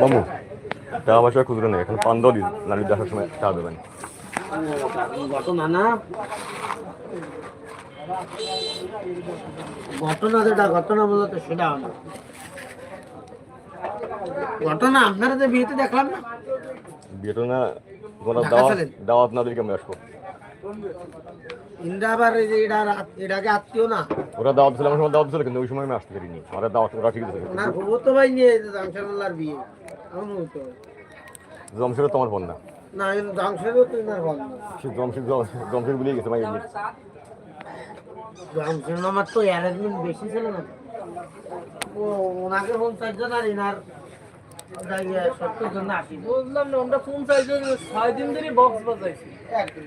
মামু টাকা পয়সা খুচরো নেই এখন পান দিন দেখার সময় টাকা দেবেন। ঘটনা যেটা ঘটনা সেটা ঘটনা আপনারা যে বিয়েতে দেখলাম না? বিয়েটা না দাওয়াত? দাওয়াত না দিলে কেমন আসব? ইন্দ্রা আবার এই যে এটা এটাকে আত্মীয় না? ওরা দাওয়াত ছিল আমার সময় দাওয়াত ছিল কিন্তু ওই সময় আমি আসতে পারিনি। ওরা দাওয়াত ওরা ঠিক আছে ওনার ভূত ভাই নিয়ে জামশেদুল্লাহর বিয়ে। আমার তোমার ফোন না? না জামশেদও তো বল সে জমশেদ জমশেদ বলেই গেছে ভাই জামশেদ আমার তো অ্যারেঞ্জমেন্ট বেশি ছিল না। ও ওনাকে ফোন চারজন আর ইনার সত্তর জন আশি বুঝলাম না কোন সাইজে ছয় দিন ধরে বক্স বাজাইছি। একদিন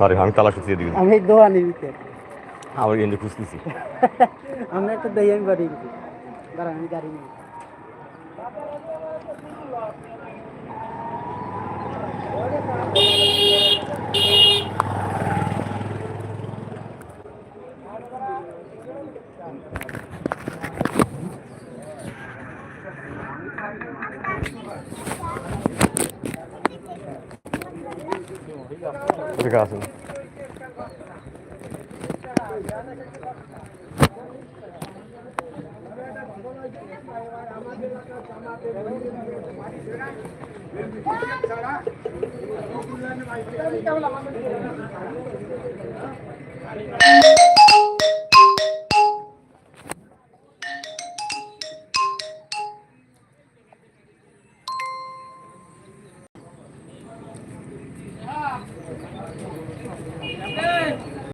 আরে আমি তালা সুচিয়ে দিই আমি দোয়ানি দিতে আবার গেঞ্জি খুঁজতেছি। আমরা একটা দেই আমি বাড়ি আমি গাড়ি নিই ঠিক আছে